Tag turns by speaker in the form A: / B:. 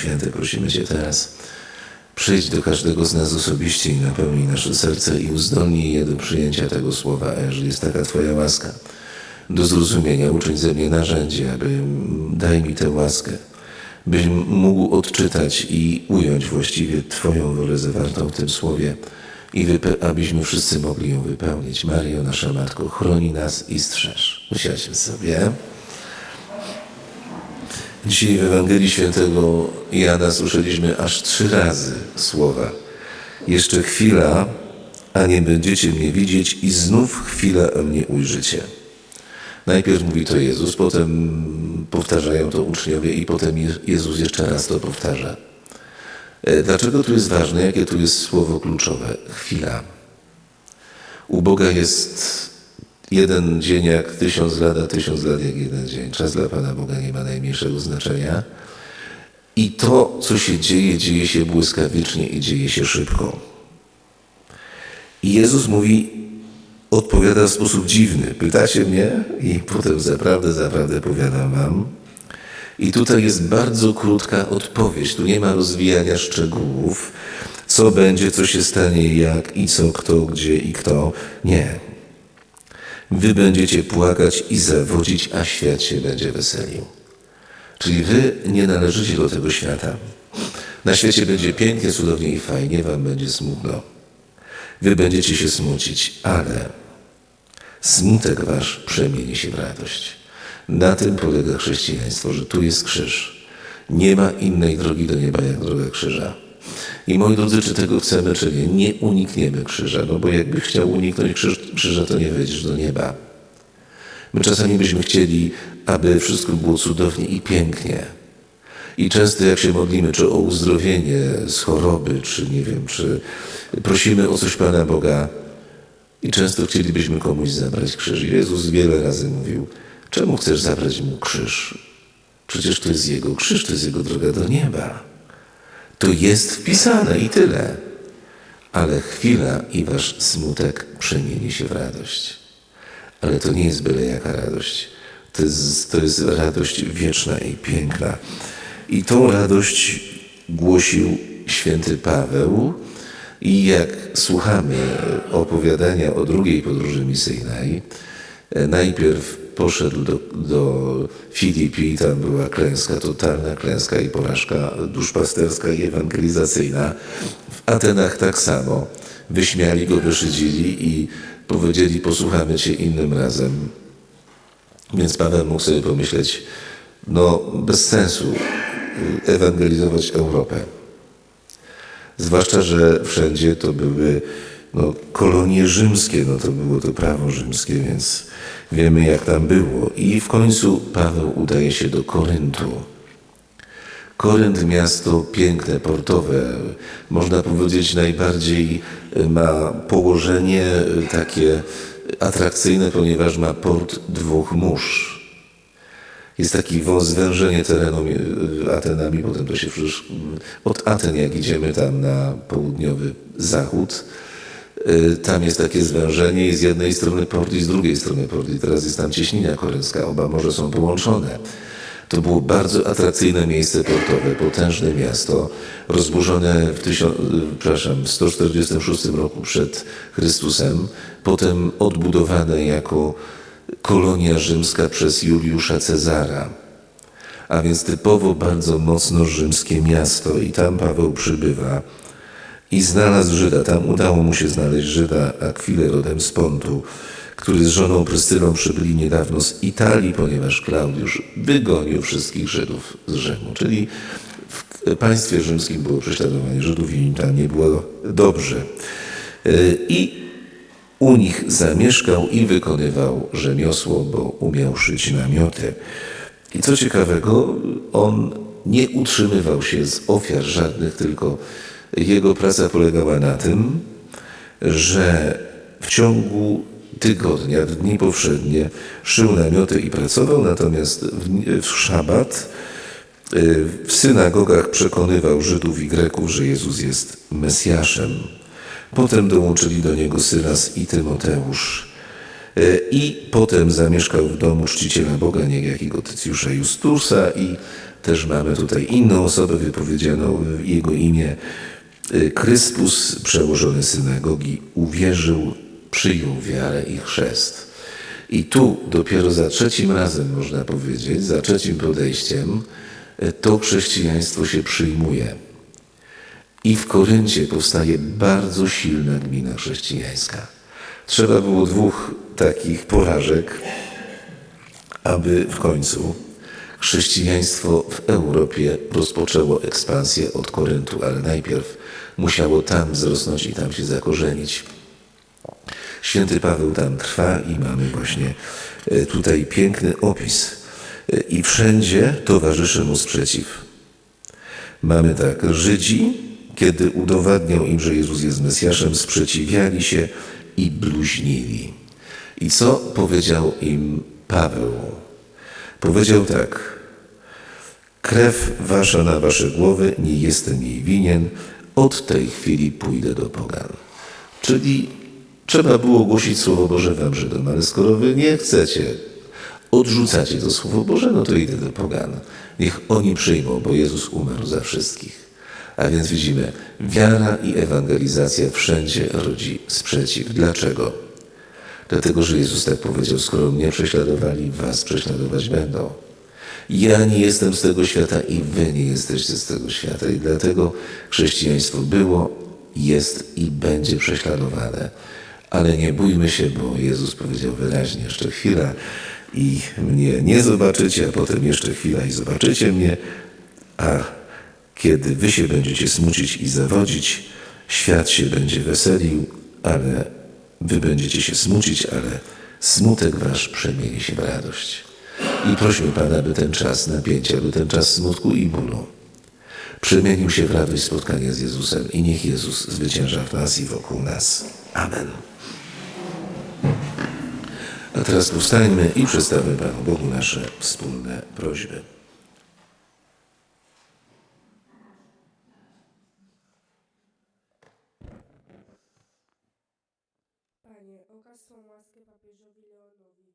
A: Święty, prosimy Cię teraz. Przyjdź do każdego z nas osobiście i napełnij nasze serce i uzdolnij je do przyjęcia tego słowa, a jeżeli jest taka Twoja łaska, do zrozumienia uczyń ze mnie narzędzie, aby daj mi tę łaskę, bym mógł odczytać i ująć właściwie Twoją wolę zawartą w tym słowie i abyśmy wszyscy mogli ją wypełnić. Mario, nasza Matko, chroni nas i strzeż. Usiądźmy sobie. Dzisiaj w Ewangelii Świętego Jana słyszeliśmy aż trzy razy słowa. Jeszcze chwila, a nie będziecie mnie widzieć i znów chwila, a mnie ujrzycie. Najpierw mówi to Jezus, potem powtarzają to uczniowie i potem Je- Jezus jeszcze raz to powtarza. E, Dlaczego tu jest ważne? Jakie tu jest słowo kluczowe? Chwila. U Boga jest jeden dzień jak tysiąc lat, a tysiąc lat jak jeden dzień. Czas dla Pana Boga nie ma najmniejszego znaczenia. I to, co się dzieje, dzieje się błyskawicznie i dzieje się szybko. I Jezus mówi, odpowiada w sposób dziwny. Pytacie mnie i potem zaprawdę, zaprawdę powiadam wam. I tutaj jest bardzo krótka odpowiedź. Tu nie ma rozwijania szczegółów, co będzie, co się stanie, jak i co, kto, gdzie i kto. Nie. Wy będziecie płakać i zawodzić, a świat się będzie weselił. Czyli wy nie należycie do tego świata. Na świecie będzie pięknie, cudownie i fajnie, wam będzie smutno. Wy będziecie się smucić, ale smutek wasz przemieni się w radość. Na tym polega chrześcijaństwo, że tu jest krzyż. Nie ma innej drogi do nieba jak droga krzyża. I moi drodzy, czy tego chcemy, czy nie, nie unikniemy krzyża, no bo jakby chciał uniknąć krzyż, krzyża, to nie wejdziesz do nieba. My czasami byśmy chcieli, aby wszystko było cudownie i pięknie. I często jak się modlimy, czy o uzdrowienie z choroby, czy nie wiem, czy prosimy o coś Pana Boga, i często chcielibyśmy komuś zabrać krzyż. Jezus wiele razy mówił, czemu chcesz zabrać mu krzyż? Przecież to jest jego krzyż, to jest jego droga do nieba. To jest wpisane i tyle. Ale chwila i wasz smutek przemieni się w radość. Ale to nie jest byle jaka radość. To jest, to jest radość wieczna i piękna. I tą radość głosił święty Paweł. I jak słuchamy opowiadania o drugiej podróży misyjnej, e, najpierw poszedł do, do Filipi, tam była klęska, totalna klęska i porażka duszpasterska i ewangelizacyjna. W Atenach tak samo. Wyśmiali go, wyszydzili i powiedzieli, posłuchamy cię innym razem. Więc Paweł mógł sobie pomyśleć, no bez sensu y, ewangelizować Europę. Zwłaszcza, że wszędzie to były no, kolonie rzymskie, no to było to prawo rzymskie, więc wiemy jak tam było. I w końcu Paweł udaje się do Koryntu. Korynt miasto piękne, portowe, można powiedzieć najbardziej e, ma położenie e, takie atrakcyjne, ponieważ ma port dwóch mórz. Jest taki zwężenie terenu e, Atenami, potem to się przecież od Aten, jak idziemy tam na południowy zachód, tam jest takie zwężenie i z jednej strony port i z drugiej strony port. I teraz jest tam cieśnina koryncka, oba morze są połączone. To było bardzo atrakcyjne miejsce portowe, potężne miasto, rozburzone w, tysiąc, przepraszam, w 146 roku przed Chrystusem, potem odbudowane jako kolonia rzymska przez Juliusza Cezara. A więc typowo bardzo mocno rzymskie miasto i tam Paweł przybywa i znalazł Żyda. Tam udało mu się znaleźć Żyda Akwilę rodem z Pontu, który z żoną Prystylą przybyli niedawno z Italii, ponieważ Klaudiusz wygonił wszystkich Żydów z Rzymu. Czyli w państwie rzymskim było prześladowanie Żydów i tam nie było dobrze. Y, I u nich zamieszkał i wykonywał rzemiosło, bo umiał szyć namioty. I co ciekawego, on nie utrzymywał się z ofiar żadnych, tylko jego praca polegała na tym, że w ciągu tygodnia, w dni powszednie szył namioty i pracował, natomiast w, w szabat y, w synagogach przekonywał Żydów i Greków, że Jezus jest Mesjaszem. Potem dołączyli do niego Sylas i Tymoteusz. E, I potem zamieszkał w domu czciciela Boga, niejakiego Tycjusza Justusa i też mamy tutaj inną osobę wypowiedzianą jego imię. E, Kryspus, przełożony synagogi, uwierzył, przyjął wiarę i chrzest. I tu dopiero za trzecim razem, można powiedzieć, za trzecim podejściem, e, to chrześcijaństwo się przyjmuje. I w Koryncie powstaje bardzo silna gmina chrześcijańska. Trzeba było dwóch takich porażek, aby w końcu chrześcijaństwo w Europie rozpoczęło ekspansję od Koryntu, ale najpierw musiało tam wzrosnąć i tam się zakorzenić. Święty Paweł tam trwa i mamy właśnie e, tutaj piękny opis. E, I wszędzie towarzyszy mu sprzeciw. Mamy tak, Żydzi, kiedy udowadniał im, że Jezus jest Mesjaszem, sprzeciwiali się i bluźnili. I co powiedział im Paweł? Powiedział tak, krew wasza na wasze głowy, nie jestem jej winien, od tej chwili pójdę do pogan. Czyli trzeba było głosić Słowo Boże wam Żydom, ale skoro wy nie chcecie, odrzucacie to Słowo Boże, no to idę do pogan. Niech oni przyjmą, bo Jezus umarł za wszystkich. A więc widzimy, wiara i ewangelizacja wszędzie rodzi sprzeciw. Dlaczego? Dlatego, że Jezus tak powiedział, skoro mnie prześladowali, was prześladować będą. Ja nie jestem z tego świata i wy nie jesteście z tego świata. I dlatego chrześcijaństwo było, jest i będzie prześladowane. Ale nie bójmy się, bo Jezus powiedział wyraźnie, jeszcze chwila i mnie nie zobaczycie, a potem jeszcze chwila i zobaczycie mnie, a kiedy wy się będziecie smucić i zawodzić, świat się będzie weselił, ale wy będziecie się smucić, ale smutek wasz przemieni się w radość. I prośmy Pana, by ten czas napięcia, by ten czas smutku i bólu przemienił się w radość spotkania z Jezusem i niech Jezus zwycięża w nas i wokół nas. Amen. A teraz powstańmy i przedstawmy Panu Bogu nasze wspólne prośby.
B: Panie, okaz swą łaskę papieżowi Leonowi,